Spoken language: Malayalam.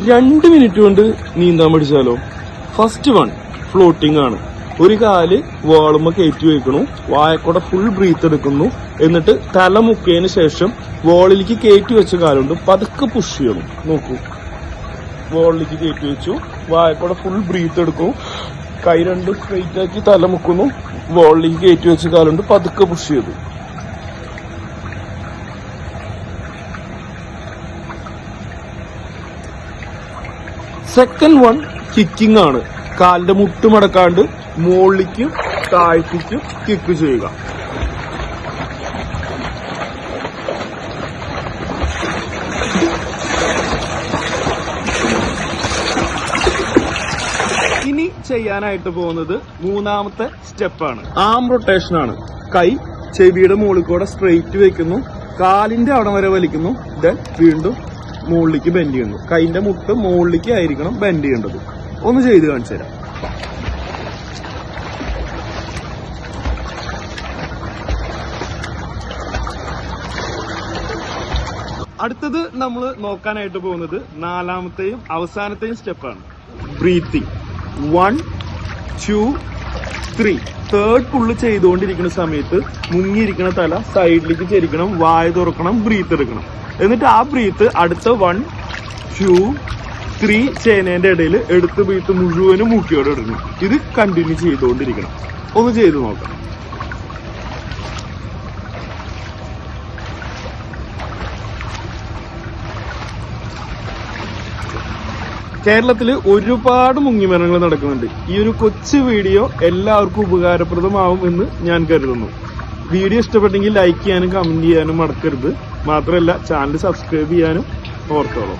രണ്ട് മിനിറ്റ് കൊണ്ട് നീന്താൻ പഠിച്ചാലോ? ഫസ്റ്റ് വൺ ഫ്ലോട്ടിംഗ് ആണ്. ഒരു കാൽ വാളുമ്മ കയറ്റി വെക്കണു വായക്കൂടെ ഫുൾ ബ്രീത്ത് എടുക്കുന്നു എന്നിട്ട് തല മുക്കിയതിന് ശേഷം വോളിലേക്ക് കയറ്റി വെച്ച കാലുണ്ട് പതുക്കെ പുഷ് ചെയ്യണം. നോക്കൂ. വോളിലേക്ക് കയറ്റി വെച്ചു വായക്കൂടെ ഫുൾ ബ്രീത്ത് എടുക്കും. കൈ രണ്ട് സ്ട്രെയിറ്റ് ആക്കി തല മുക്കുന്നു വോളിലേക്ക് കയറ്റി വെച്ച കാലുണ്ട് പതുക്കെ പുഷ് ചെയ്തു. സെക്കൻഡ് വൺ കിക്കിംഗ് ആണ്. കാലിന്റെ മുട്ട് മടക്കാണ്ട് താഴ്ത്തിക്കും കിക്ക് ചെയ്യുക. ഇനി ചെയ്യാനായിട്ട് പോകുന്നത് മൂന്നാമത്തെ സ്റ്റെപ്പാണ് ആം റൊട്ടേഷൻ ആണ്. കൈ ചെവിയുടെ മുകളിൽ കൂടെ സ്ട്രെയിറ്റ് വെക്കുന്നു. കാലിന്റെ അവിടെ വരെ വലിക്കുന്നു. ദെൻ വീണ്ടും മുകളിലേക്ക് ബെൻഡ് ചെയ്യുന്നു. കൈന്റെ മുട്ട് മുകളിലേക്ക് ആയിരിക്കണം ബെൻഡ് ചെയ്യേണ്ടത്. ഒന്ന് ചെയ്ത് കാണിച്ചു തരാം. അടുത്തത് നമ്മൾ നോക്കാനായിട്ട് പോകുന്നത് നാലാമത്തെയും അവസാനത്തെയും സ്റ്റെപ്പാണ്. Breathing one two three third pull ചെയ്തുകൊണ്ടിരിക്കുന്ന സമയത്ത് മുങ്ങിയിരിക്കുന്ന തല സൈഡിലേക്ക് ചെരിക്കണം വായ തുറക്കണം ബ്രീത്ത് എടുക്കണം. എന്നിട്ട് ആ ബ്രീത്ത് അടുത്ത വൺ ടു ത്രീ ചേനേന്റെ ഇടയിൽ എടുത്ത് ബ്രീത്ത് മുഴുവനും മുക്കിയോടെ എടുക്കണം ഇത് കണ്ടിന്യൂ ചെയ്തുകൊണ്ടിരിക്കണം. ഒന്ന് ചെയ്തു നോക്കാം. കേരളത്തിൽ ഒരുപാട് മുങ്ങിമരണങ്ങൾ നടക്കുന്നുണ്ട്. ഈ ഒരു കൊച്ചു വീഡിയോ എല്ലാവർക്കും ഉപകാരപ്രദമാവും എന്ന് ഞാൻ കരുതുന്നു. വീഡിയോ ഇഷ്ടപ്പെട്ടെങ്കിൽ ലൈക്ക് ചെയ്യാനും കമന്റ് ചെയ്യാനും മറക്കരുത്. മാത്രമല്ല ചാനൽ സബ്സ്ക്രൈബ് ചെയ്യാനും ഓർത്തോളൂ.